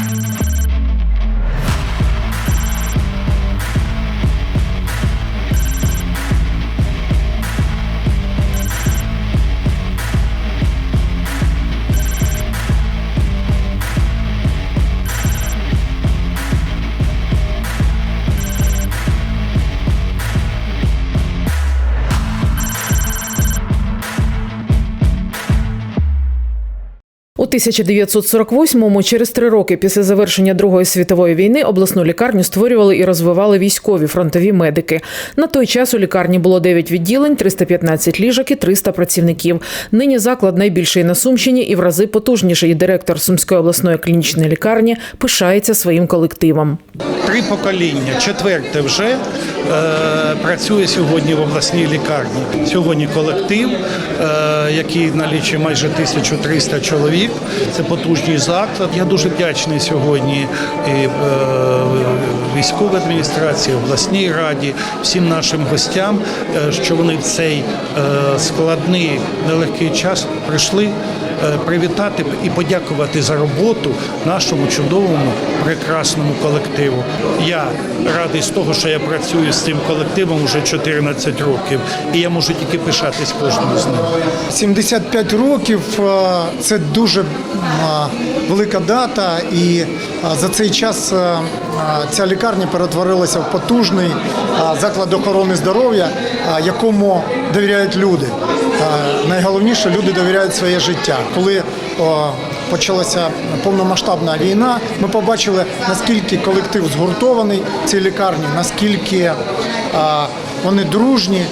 У 1948-му, через три роки після завершення Другої світової війни, обласну лікарню створювали і розвивали військові фронтові медики. На той час у лікарні було 9 відділень, 315 ліжок і 300 працівників. Нині заклад найбільший на Сумщині і в рази потужніший. Директор Сумської обласної клінічної лікарні пишається своїм колективом. Три покоління, четверте вже працює сьогодні в обласній лікарні. Сьогодні колектив, е, який налічує майже 1300 чоловік. Це потужний заклад. Я дуже вдячний сьогодні і, е, військовій адміністрації, обласній раді, всім нашим гостям, е, що вони в цей е, складний нелегкий час прийшли е, привітати і подякувати за роботу нашому чудовому прекрасному колективу. Я радий з того, що я працюю з цим колективом вже 14 років, і я можу тільки пишатись кожним з них. 75 років е, це дуже велика дата, і е, за цей час е, е, ця лікарня перетворилася в потужний е, заклад охорони здоров'я, е, якому довіряють люди. Найголовніше люди довіряють своє життя. Коли о, почалася повномасштабна війна, ми побачили наскільки колектив згуртований в цій лікарні, наскільки о, вони дружні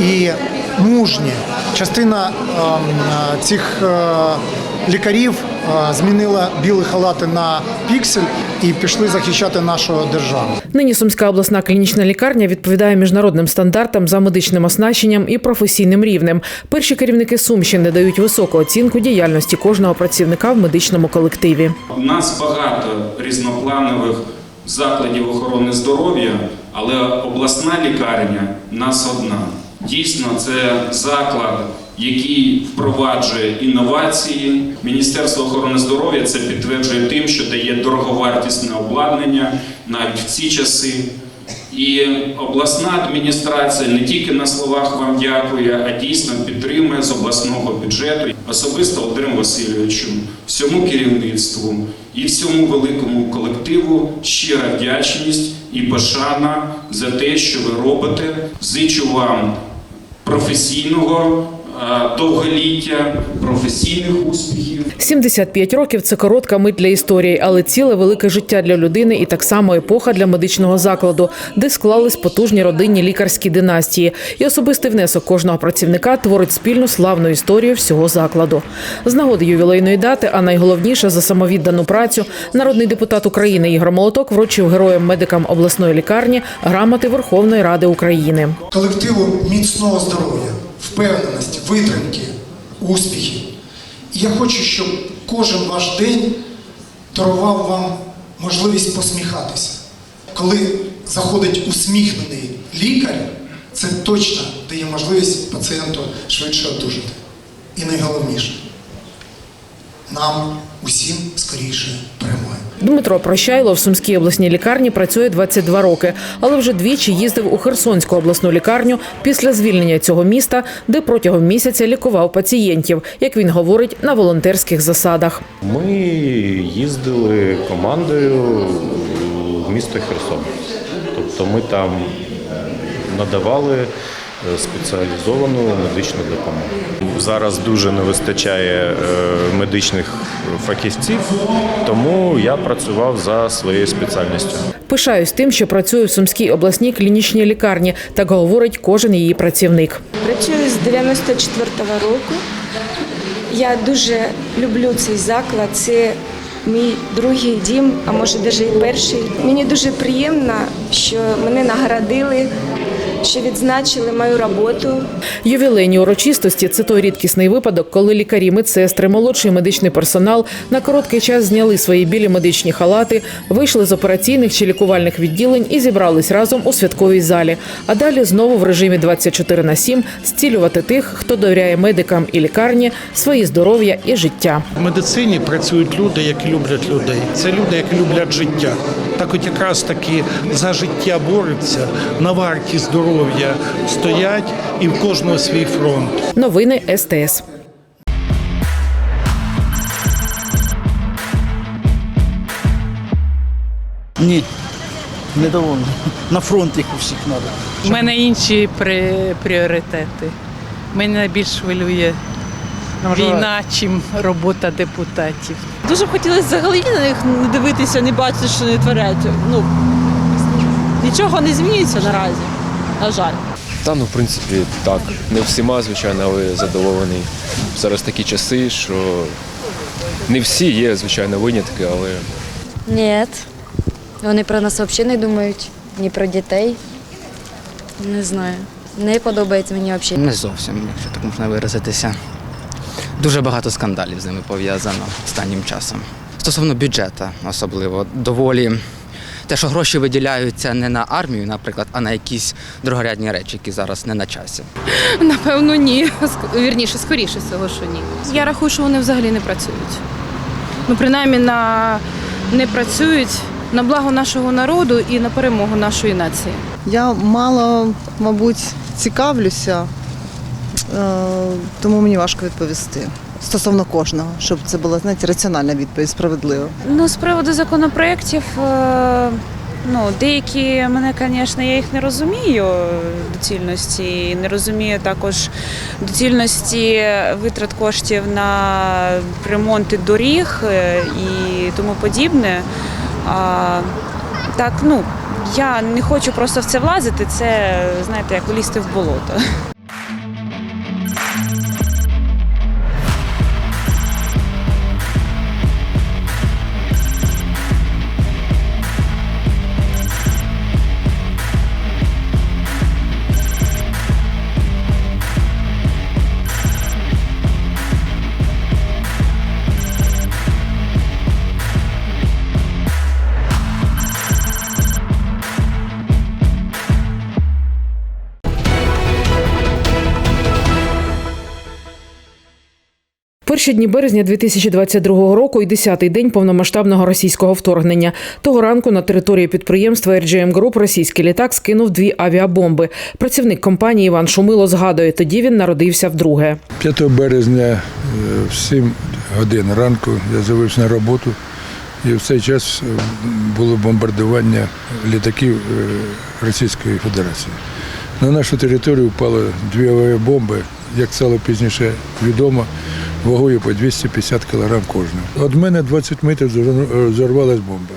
і мужні. Частина о, е, цих о, лікарів е, змінила білі халати на піксель і пішли захищати нашу державу. Нині Сумська обласна клінічна лікарня відповідає міжнародним стандартам за медичним оснащенням і професійним рівнем. Перші керівники Сумщини дають високу оцінку діяльності кожного працівника в медичному колективі. У нас багато різнопланових закладів охорони здоров'я, але обласна лікарня у нас одна. Дійсно, це заклад, який впроваджує інновації. Міністерство охорони здоров'я це підтверджує тим, що дає дороговартісне обладнання навіть в ці часи. І обласна адміністрація не тільки на словах вам дякує, а дійсно підтримує з обласного бюджету. Особисто Володимиру Васильовичу, всьому керівництву і всьому великому колективу щира вдячність і пошана за те, що ви робите. Зичу вам професійного довголіття, професійних успіхів. 75 років це коротка мить для історії, але ціле велике життя для людини і так само епоха для медичного закладу, де склались потужні родинні лікарські династії. І особистий внесок кожного працівника творить спільну славну історію всього закладу. З нагоди ювілейної дати, а найголовніше за самовіддану працю, народний депутат України Ігор Молоток вручив героям медикам обласної лікарні грамоти Верховної Ради України. колективу міцного здоров'я, впевненості, витримки, успіхів. І я хочу, щоб кожен ваш день дарував вам можливість посміхатися. Коли заходить усміхнений лікар, це точно дає можливість пацієнту швидше одужати. І найголовніше нам усім скоріше перемоги. Дмитро Прощайло в Сумській обласній лікарні працює 22 роки, але вже двічі їздив у Херсонську обласну лікарню після звільнення цього міста, де протягом місяця лікував пацієнтів, як він говорить, на волонтерських засадах. Ми їздили командою в місто Херсон. Тобто ми там надавали спеціалізовану медичну допомогу. Зараз дуже не вистачає е, медичних фахівців, тому я працював за своєю спеціальністю. Пишаюсь тим, що працюю в Сумській обласній клінічній лікарні. Так говорить кожен її працівник. Працюю з 94-го року. Я дуже люблю цей заклад. Це мій другий дім, а може навіть і перший. Мені дуже приємно, що мене наградили що відзначили мою роботу. Ювілейні урочистості це той рідкісний випадок, коли лікарі, медсестри, молодший медичний персонал на короткий час зняли свої білі медичні халати, вийшли з операційних чи лікувальних відділень і зібрались разом у святковій залі. А далі знову в режимі 24 на 7 зцілювати тих, хто довіряє медикам і лікарні свої здоров'я і життя. В медицині працюють люди, які люблять людей. Це люди, які люблять життя. Так от якраз таки за життя борються, на варті здоров'я стоять і в кожного свій фронт. Новини СТС. Ні, недовольний. На фронт їх у всіх треба. У мене інші при- пріоритети. Мене більш хвилює війна, чим робота депутатів. Дуже б хотілося взагалі на них не дивитися, не бачити, що вони творять. Ну, нічого не змінюється наразі, на жаль. Та ну, в принципі, так. Не всіма, звичайно, але задоволений. Зараз такі часи, що не всі є, звичайно, винятки, але Ні. Вони про нас взагалі не думають, ні про дітей. Не знаю. Не подобається мені взагалі. Не зовсім, якщо так можна виразитися. Дуже багато скандалів з ними пов'язано останнім часом. Стосовно бюджету, особливо, доволі те, що гроші виділяються не на армію, наприклад, а на якісь другорядні речі, які зараз не на часі. Напевно, ні. Вірніше, скоріше всього, що ні. Я рахую, що вони взагалі не працюють. Ну, принаймні, на... не працюють на благо нашого народу і на перемогу нашої нації. Я мало, мабуть, цікавлюся, е, тому мені важко відповісти. Стосовно кожного, щоб це була знаєте, раціональна відповідь, справедлива. Ну, з приводу законопроєктів, е, ну, деякі мене, звісно, я їх не розумію доцільності, не розумію також доцільності витрат коштів на ремонти доріг е, і тому подібне. А, так, ну, я не хочу просто в це влазити, це, знаєте, як влізти в болото. Перші дні березня 2022 року і 10-й день повномасштабного російського вторгнення. Того ранку на території підприємства RGM Group російський літак скинув дві авіабомби. Працівник компанії Іван Шумило згадує, тоді він народився вдруге. 5 березня е, в 7 годин ранку я з'явився на роботу, і в цей час е, було бомбардування літаків е, Російської Федерації. На нашу територію впало дві авіабомби, як стало пізніше відомо, вагою по 250 кг кожна. Від мене 20 метрів зорвано- е, зорвалась бомба.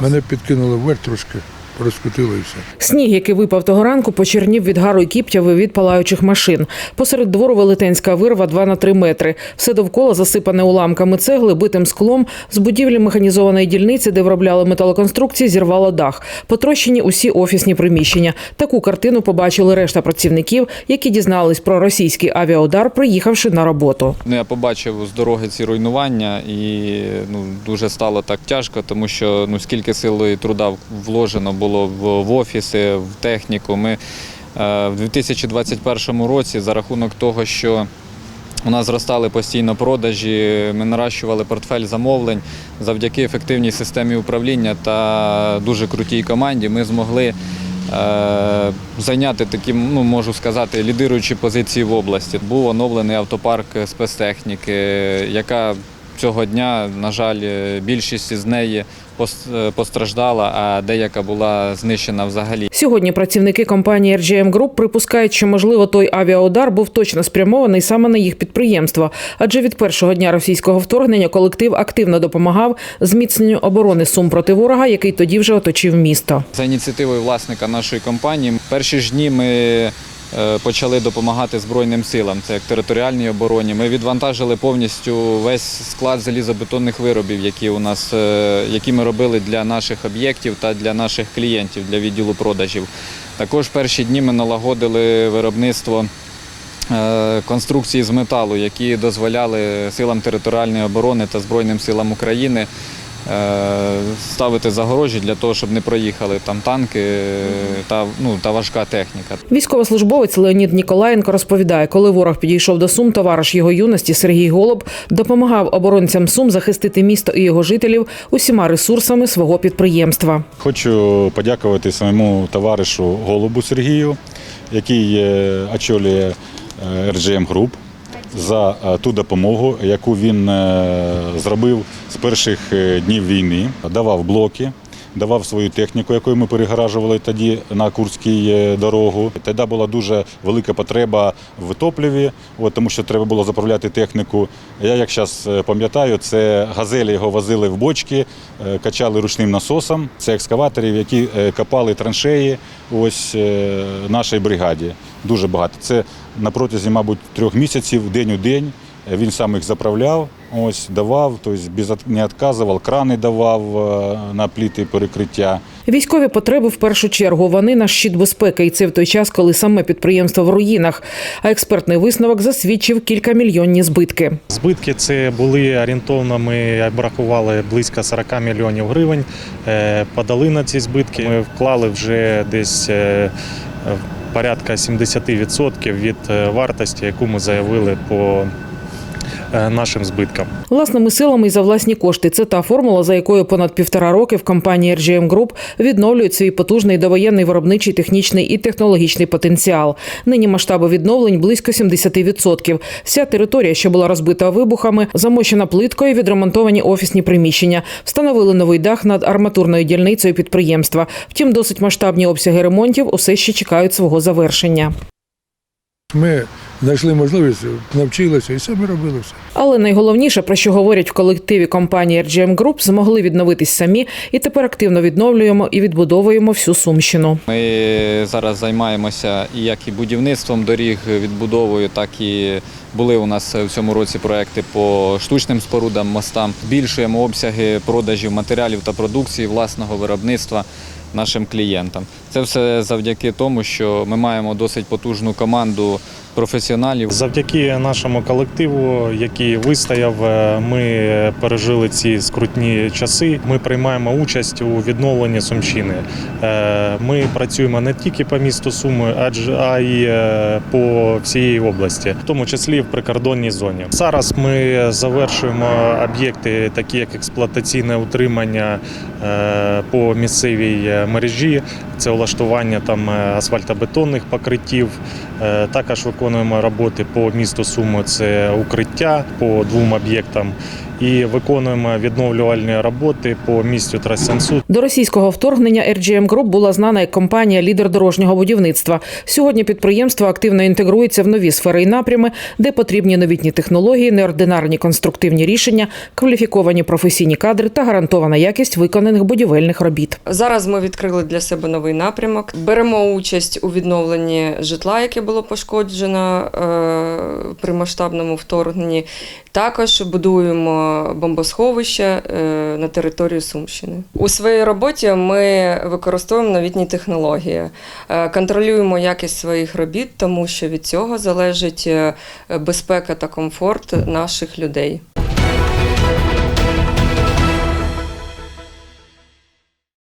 Мене підкинуло вверх трошки, розкутило і все. Сніг, який випав того ранку, почернів від гару і кіптяви від палаючих машин. Посеред двору велетенська вирва 2 на 3 метри. Все довкола засипане уламками цегли, битим склом. З будівлі механізованої дільниці, де виробляли металоконструкції, зірвало дах. Потрощені усі офісні приміщення. Таку картину побачили решта працівників, які дізнались про російський авіаудар, приїхавши на роботу. Ну, я побачив з дороги ці руйнування і ну, дуже стало так тяжко, тому що ну, скільки сили і труда вложено було в, в офіси, в техніку. Ми е, в 2021 році за рахунок того, що у нас зростали постійно продажі, ми наращували портфель замовлень завдяки ефективній системі управління та дуже крутій команді. Ми змогли е, зайняти такі, ну можу сказати, лідируючі позиції в області. Був оновлений автопарк спецтехніки, яка цього дня, на жаль, більшість із неї е, постраждала, а деяка була знищена взагалі. Сьогодні працівники компанії RGM Group припускають, що можливо той авіаудар був точно спрямований саме на їх підприємство, адже від першого дня російського вторгнення колектив активно допомагав зміцненню оборони сум проти ворога, який тоді вже оточив місто. За ініціативою власника нашої компанії, перші ж дні ми е, почали допомагати Збройним силам, це як територіальній обороні. Ми відвантажили повністю весь склад залізобетонних виробів, які у нас е, які ми робили для наших об'єктів та для наших клієнтів для відділу продажів. Також перші дні ми налагодили виробництво е, конструкції з металу, які дозволяли силам територіальної оборони та Збройним силам України е, ставити загорожі для того, щоб не проїхали там танки е, та, ну, та важка техніка. Військовослужбовець Леонід Ніколаєнко розповідає, коли ворог підійшов до Сум, товариш його юності Сергій Голуб допомагав оборонцям Сум захистити місто і його жителів усіма ресурсами свого підприємства. Хочу подякувати своєму товаришу Голубу Сергію, який е, очолює е, RGM Group за е, ту допомогу, яку він е, зробив з перших е, днів війни. Давав блоки, давав свою техніку, якою ми перегоражували тоді на Курській е, дорогу. Тоді була дуже велика потреба в топливі, от, тому що треба було заправляти техніку. Я, як зараз пам'ятаю, це газелі його возили в бочки, е, качали ручним насосом. Це екскаваторів, які е, копали траншеї ось е, нашій бригаді. Дуже багато. Це на протязі, мабуть, трьох місяців, день у день. Е, Він сам їх заправляв, ось давав, тобто без не відказував, крани давав е, на пліти перекриття. Військові потреби в першу чергу вони наш щит безпеки, і це в той час, коли саме підприємство в руїнах. А експертний висновок засвідчив кількамільйонні збитки. Збитки це були орієнтовно. Ми обрахували близько 40 мільйонів гривень. Е, Подали на ці збитки. Ми вклали вже десь порядка 70% від вартості, яку ми заявили по нашим збиткам. Власними силами і за власні кошти. Це та формула, за якою понад півтора роки в компанії RGM Group відновлюють свій потужний довоєнний виробничий, технічний і технологічний потенціал. Нині масштаби відновлень близько 70%. Вся територія, що була розбита вибухами, замощена плиткою, відремонтовані офісні приміщення, встановили новий дах над арматурною дільницею підприємства. Втім, досить масштабні обсяги ремонтів усе ще чекають свого завершення. Ми знайшли можливість, навчилися і самі робили все. Але найголовніше, про що говорять в колективі компанії RGM Group, змогли відновитись самі і тепер активно відновлюємо і відбудовуємо всю Сумщину. Ми зараз займаємося як і будівництвом доріг, відбудовою, так і були у нас в цьому році проекти по штучним спорудам, мостам. Збільшуємо обсяги продажів матеріалів та продукції власного виробництва нашим клієнтам. Це все завдяки тому, що ми маємо досить потужну команду професіоналів. Завдяки нашому колективу, який вистояв, е, ми пережили ці скрутні часи. Ми приймаємо участь у відновленні Сумщини. Е, Ми працюємо не тільки по місту Суми, адже а й е, по всієї області, в тому числі в прикордонній зоні. Зараз ми завершуємо об'єкти, такі як експлуатаційне утримання по місцевій мережі. Це влаштування там е, асфальтобетонних покриттів. Е, Також виконуємо роботи по місту Суми. Це укриття по двом об'єктам. І виконуємо відновлювальні роботи по місту Трасянсу. До російського вторгнення RGM Group була знана як компанія лідер дорожнього будівництва. Сьогодні підприємство активно інтегрується в нові сфери і напрями, де потрібні новітні технології, неординарні конструктивні рішення, кваліфіковані професійні кадри та гарантована якість виконаних будівельних робіт. Зараз ми відкрили для себе новий напрямок. Беремо участь у відновленні житла, яке було пошкоджено е, при масштабному вторгненні. Також будуємо бомбосховища е, на території Сумщини. У своїй роботі ми використовуємо новітні технології, е, контролюємо якість своїх робіт, тому що від цього залежить безпека та комфорт наших людей.